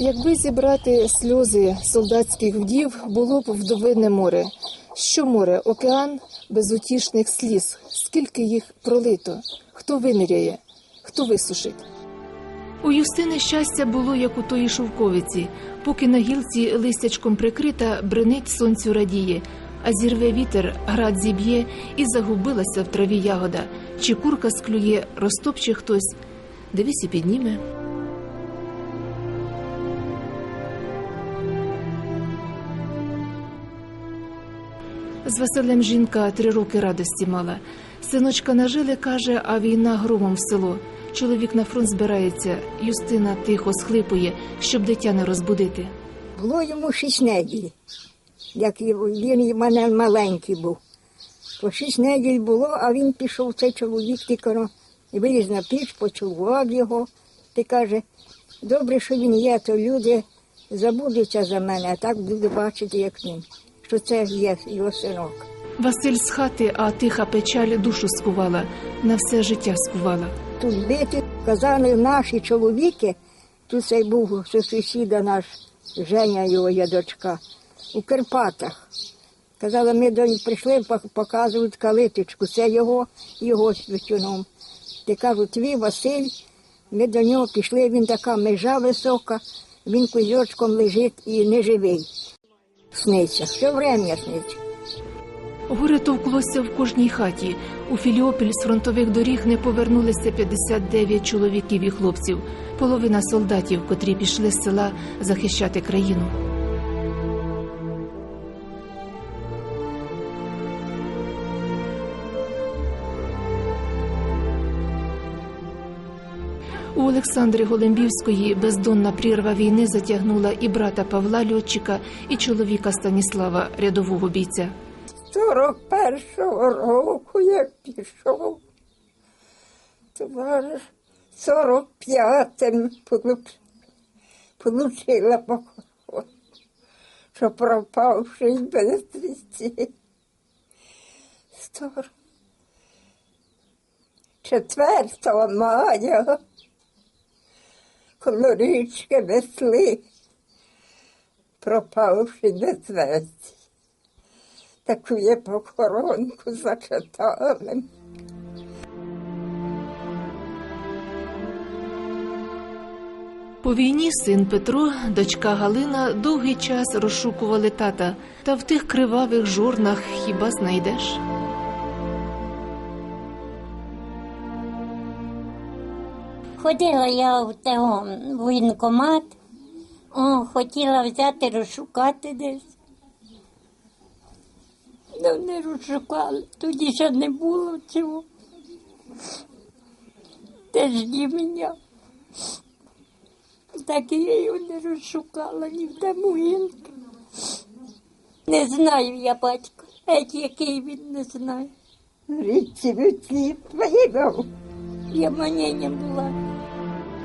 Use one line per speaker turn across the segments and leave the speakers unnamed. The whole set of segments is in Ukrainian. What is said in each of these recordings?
Якби зібрати сльози солдатських вдів, було б вдовине море. Що море, океан безутішних сліз, скільки їх пролито, хто виміряє, хто висушить. У Юстини щастя було, як у тої шовковиці, поки на гілці листячком прикрита, бренить сонцю радіє, а зірве вітер, град зіб'є і загубилася в траві ягода. Чи курка склює, розтопче хтось. Дивись і підніме. З Василем жінка три роки радості мала. Синочка нажили, каже, а війна громом в село. Чоловік на фронт збирається. Юстина тихо схлипує, щоб дитя не розбудити.
Було йому шість неділь, як він і мене маленький був. По шість неділь було, а він пішов, цей чоловік тільки виліз на піч, поцілував його. Ти каже, добре, що він є, то люди забудуться за мене, а так буду бачити, як він, що це є його синок.
Василь з хати, а тиха печаль душу скувала, на все життя скувала.
Тут бити, казали наші чоловіки, тут цей був сусіда наш, Женя його є дочка, у Карпатах. Казали, ми до нього прийшли, пок- показують калиточку, це його, його святюном. Ти кажуть, твій Василь, ми до нього пішли, він така межа висока, він кузьочком лежить і не живий. Сниться, все время сниться.
Горе товклося в кожній хаті. У Філіопіль з фронтових доріг не повернулися 59 чоловіків і хлопців, половина солдатів, котрі пішли з села захищати країну. У Олександри Голембівської бездонна прірва війни затягнула і брата Павла Льотчика, і чоловіка Станіслава, рядового бійця.
41-го року, як пішов, товариш 45-м получила похорон, що пропавший без вісті. Стор. 4 мая, коли річки весли, пропавший без весті таку є похоронку зачитали.
По війні син Петро, дочка Галина довгий час розшукували тата, та в тих кривавих жорнах хіба знайдеш?
Ходила я в того воєнкомат, о, хотіла взяти, розшукати десь. Ну, не розшукали, тоді ще не було цього. Теж ні мене. Так і я його не розшукала ні в тому. Не знаю я батька, геть який він не знає.
Річці віці твоєго.
Я маніння була.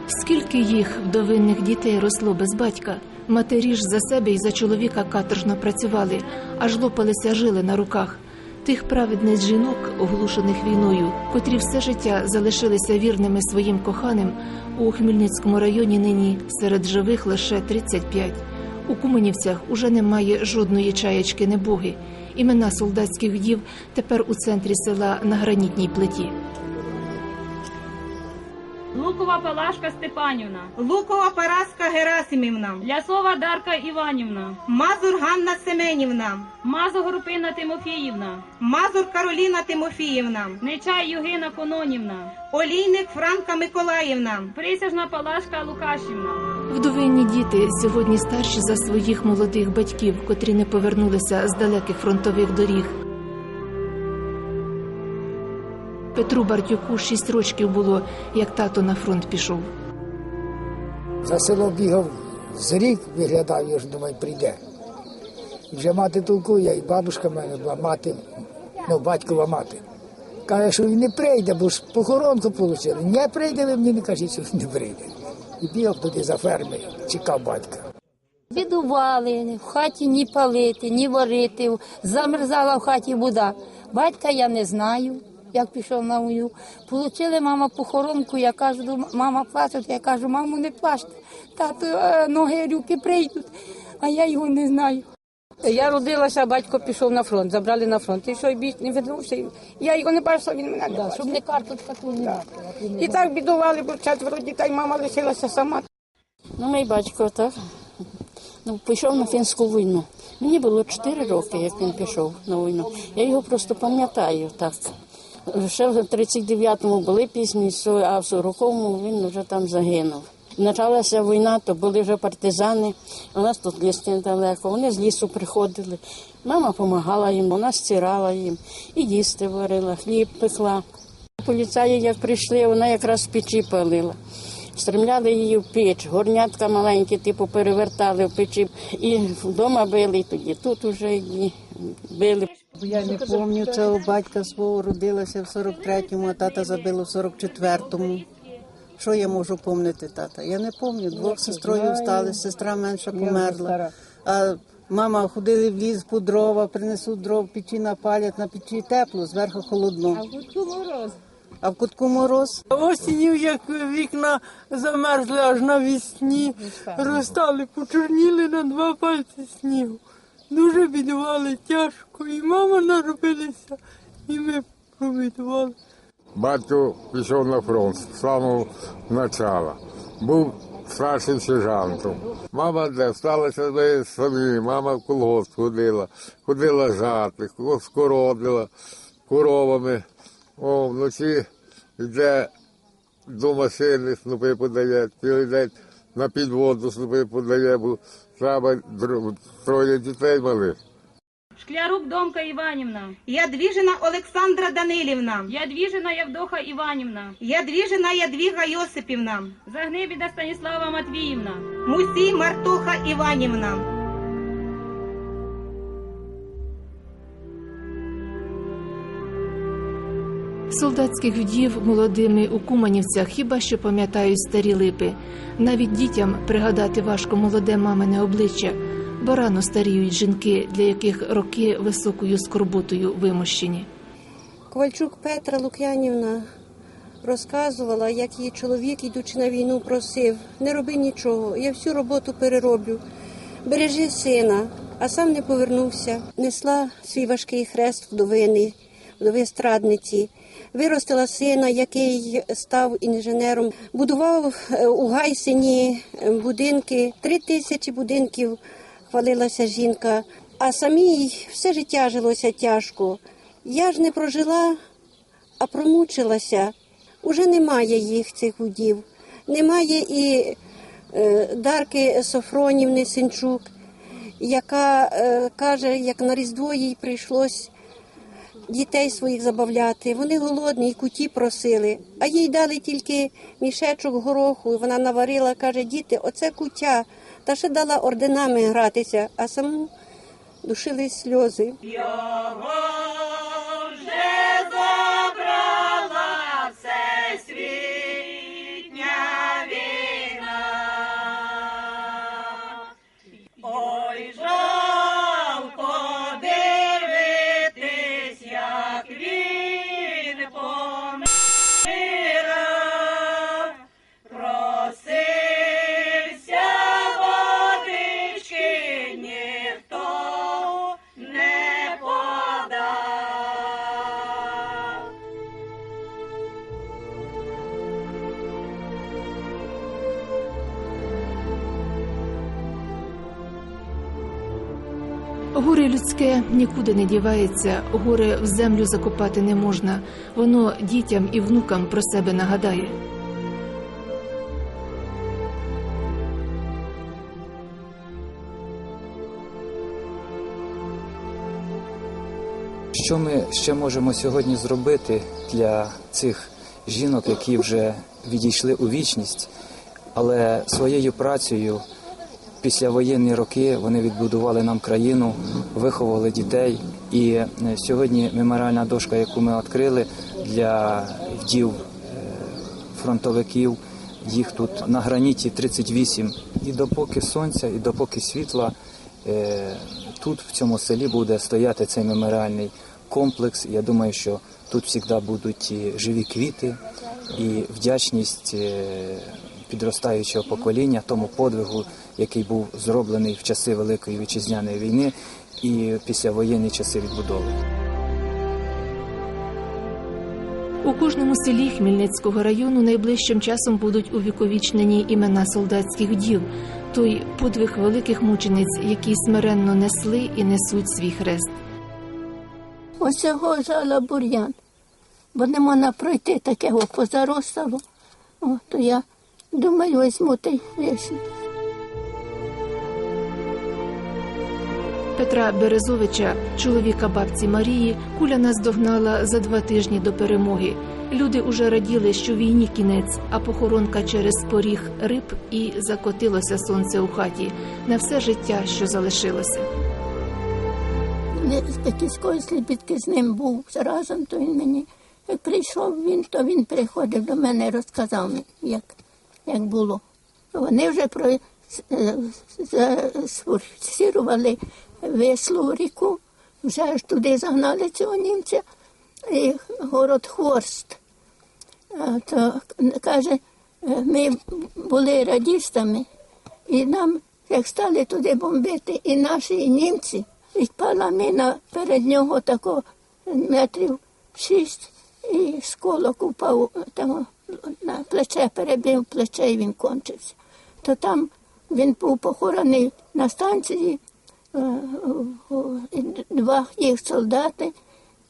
Скільки їх вдовинних дітей росло без батька? Матері ж за себе і за чоловіка каторжно працювали, аж лопалися жили на руках. Тих праведниць жінок, оглушених війною, котрі все життя залишилися вірними своїм коханим, у Хмельницькому районі нині серед живих лише 35. У Куменівцях уже немає жодної чаєчки небоги. Імена солдатських вдів тепер у центрі села на гранітній плиті.
Лукова Палашка Степанівна,
Лукова Параска Герасимівна,
Лясова Дарка Іванівна,
Мазур Ганна Семенівна,
Мазо Групина Тимофіївна,
Мазур Кароліна Тимофіївна,
Нечай Югина Кононівна,
Олійник Франка Миколаївна,
Присяжна Палашка Лукашівна.
Вдовинні діти сьогодні старші за своїх молодих батьків, котрі не повернулися з далеких фронтових доріг. Петру Бартюку шість рочків було, як тато на фронт пішов.
За село бігав з рік, виглядав, я ж думаю, прийде. І вже мати толкує, і бабушка в мене була мати, ну, батькова мати. Каже, що він не прийде, бо ж похоронку отримали. Не прийде, ви мені не кажіть, що він не прийде. І бігав туди за ферми, чекав батька.
Бідували, в хаті ні палити, ні варити, замерзала в хаті вода. Батька я не знаю. Як пішов на війну. Получили мама похоронку, я кажу, мама плаче, я кажу, мамо, не плачте. Тато, е, ноги, руки прийдуть, а я його не знаю. Я родилася, батько пішов на фронт, забрали на фронт. І що і більш не вернувся. Я його не бачила, він мене не бачив. Щоб не карточка тут не І так бідували, бо четверо дітей, мама лишилася сама. Ну, мій батько так. Ну, пішов на фінську війну. Мені було 4 роки, як він пішов на війну. Я його просто пам'ятаю так. Ще в 39-му були пісні, а в 40-му він вже там загинув. Почалася війна, то були вже партизани. У нас тут ліс недалеко. Вони з лісу приходили. Мама допомагала їм, вона стирала їм, і їсти варила, хліб пекла. Поліцаї, як прийшли, вона якраз в печі палила. Стремляли її в піч, горнятка маленькі, типу, перевертали в печі. І вдома били, і тоді тут уже її били.
Я не пам'ятаю цього батька свого родилася в 43-му, а тата забило в 44-му. Що я можу пам'ятати тата? Я не пам'ятаю. Двох сестрою стали, сестра менша померла. А мама ходили в ліс по дрова, принесуть дров, печі напалять, на печі тепло, зверху холодно. А в кутку мороз.
Осінню, як вікна замерзли аж навісні, розстали, почорніли на два пальці снігу. Дуже бідували тяжко, і мама наробилася, і ми пробідували.
Батько пішов на фронт з самого початку. Був старшим сержантом. Мама де сталася ми самі. Мама в колгосп ходила, ходила жати, скородила коровами. О, вночі йде до машини, снопи подає, день на підводу снопи подає, бо троє дітей малих.
Шклярук Домка Іванівна.
Ядвіжина Олександра Данилівна.
Ядвіжина Явдоха Іванівна.
Ядвіжина Ядвіга Йосипівна.
Загнибіда Станіслава Матвіївна.
Мусій Мартоха Іванівна.
Солдатських вдів молодими у Куманівцях хіба що пам'ятають старі липи. Навіть дітям пригадати важко молоде мамине обличчя, бо рано старіють жінки, для яких роки високою скорботою вимощені.
Ковальчук Петра Лук'янівна розказувала, як її чоловік, йдучи на війну, просив: не роби нічого, я всю роботу перероблю. Бережи сина, а сам не повернувся. Несла свій важкий хрест вдовини, вдови страдниці. Виростила сина, який став інженером, будував е, у Гайсині е, будинки, три тисячі будинків хвалилася жінка, а самій все життя жилося тяжко. Я ж не прожила, а промучилася. Уже немає їх цих удів. Немає і е, Дарки Софронівни Синчук, яка каже, як на Різдво їй прийшлось дітей своїх забавляти. Вони голодні і куті просили, а їй дали тільки мішечок гороху. і Вона наварила, каже, діти, оце куття. Та ще дала орденами гратися, а саму душили сльози.
Горе людське нікуди не дівається, горе в землю закопати не можна. Воно дітям і внукам про себе нагадає.
Що ми ще можемо сьогодні зробити для цих жінок, які вже відійшли у вічність, але своєю працею після воєнні роки вони відбудували нам країну, виховували дітей. І е, сьогодні меморіальна дошка, яку ми відкрили для вдів е, фронтовиків, їх тут на граніті 38. І допоки сонця, і допоки світла е, тут, в цьому селі, буде стояти цей меморіальний комплекс. Я думаю, що тут завжди будуть живі квіти і вдячність підростаючого покоління тому подвигу, який був зроблений в часи Великої вітчизняної війни і післявоєнні часи відбудови.
У кожному селі Хмельницького району найближчим часом будуть увіковічнені імена солдатських дів, той подвиг великих мучениць, які смиренно несли і несуть свій хрест.
Ось його жала бур'ян, бо не можна пройти такого позаростало. О, то я думаю, візьму та й.
Петра Березовича, чоловіка бабці Марії, куля наздогнала за два тижні до перемоги. Люди уже раділи, що війні кінець, а похоронка через поріг риб і закотилося сонце у хаті на все життя, що залишилося.
Пеківської сліпітки з ним був разом, то він мені як прийшов він, то він приходив до мене і розказав як, як було. Вони вже про е, сфорсірували веслу ріку, вже ж туди загнали цього німця, і город Хорст. То каже, е, ми були радістами, і нам, як стали туди бомбити, і наші, і німці, відпала міна перед нього тако метрів шість, і сколок упав там на плече, перебив плече, і він кончився. То там він був похований на станції, два їх солдати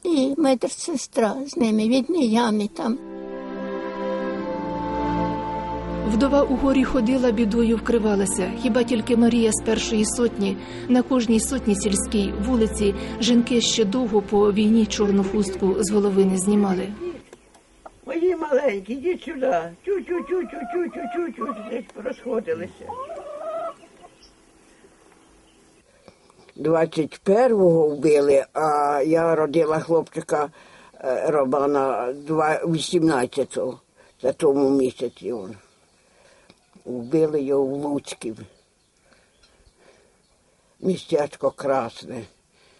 і медсестра з ними, в одній там.
Вдова у горі ходила, бідою вкривалася. Хіба тільки Марія з першої сотні на кожній сотні сільській вулиці жінки ще довго по війні чорну хустку з голови не знімали.
Мої маленькі, йдіть сюди. Чу-чу-чу-чу-чу-чу-чу-чу, десь розходилися. 21-го вбили, а я родила хлопчика е, Романа два- 18-го, за тому місяці. Он. Вбили його в Луцьків. Містечко красне,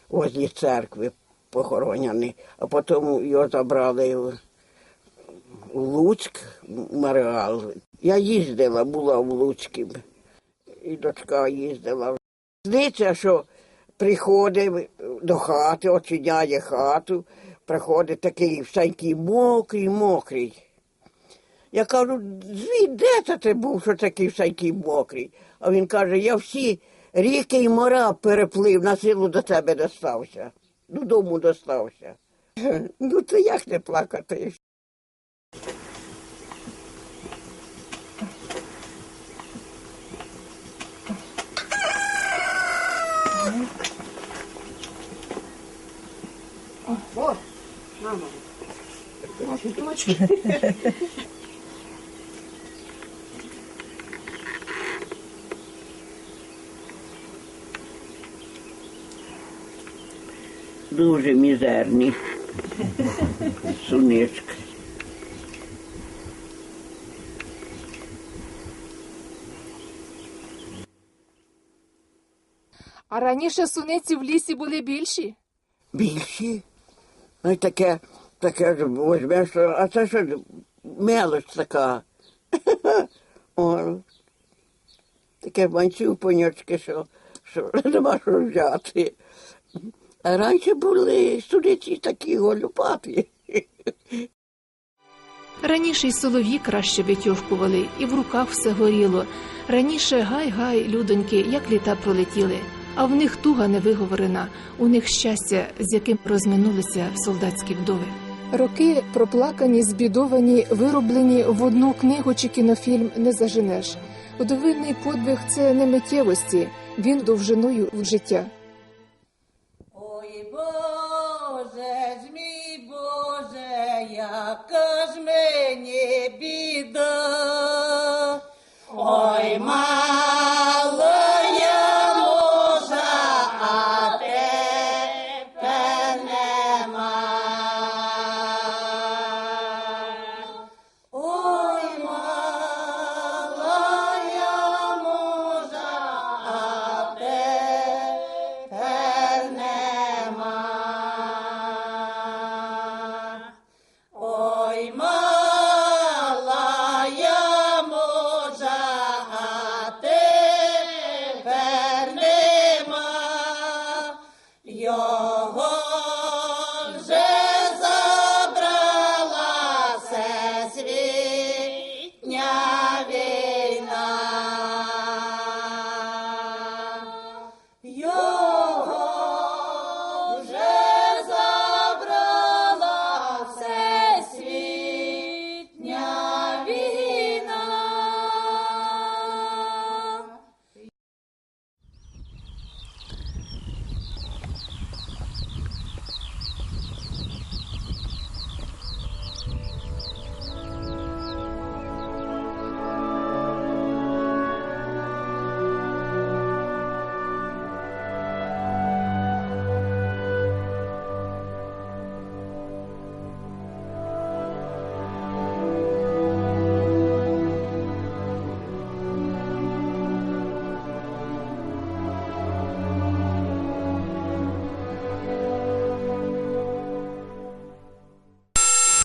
возле церкви похоронений, а потім його забрали Луцьк, Мареал. Я їздила, була в Луцькі, і дочка їздила. Здається, що приходить до хати, очиняє хату, приходить такий всякий мокрий, мокрий. Я кажу, звідь де це ти був, що такий всякий мокрий? А він каже, я всі ріки і мора переплив, на силу до тебе достався. Додому достався. Ну, то як не плакати? Дуже мізерні. Сунички.
А раніше суниці в лісі були більші.
Більші. Ну, і таке, таке ж возьмеш, а це що мелоч така. О, таке манцюпонячки, що, що нема що взяти. А раніше були суниці такі голюпаті.
Раніше й солов'ї краще витьовкували, і в руках все горіло. Раніше гай-гай, людоньки, як літа пролетіли. А в них туга невиговорена, у них щастя, з яким розминулися солдатські вдови. Роки проплакані, збідовані, вироблені в одну книгу чи кінофільм не заженеш. Вдовинний подвиг це не миттєвості, він довжиною в життя.
Ой, Боже ж мій Боже, яка ж мені біда. Ой, ма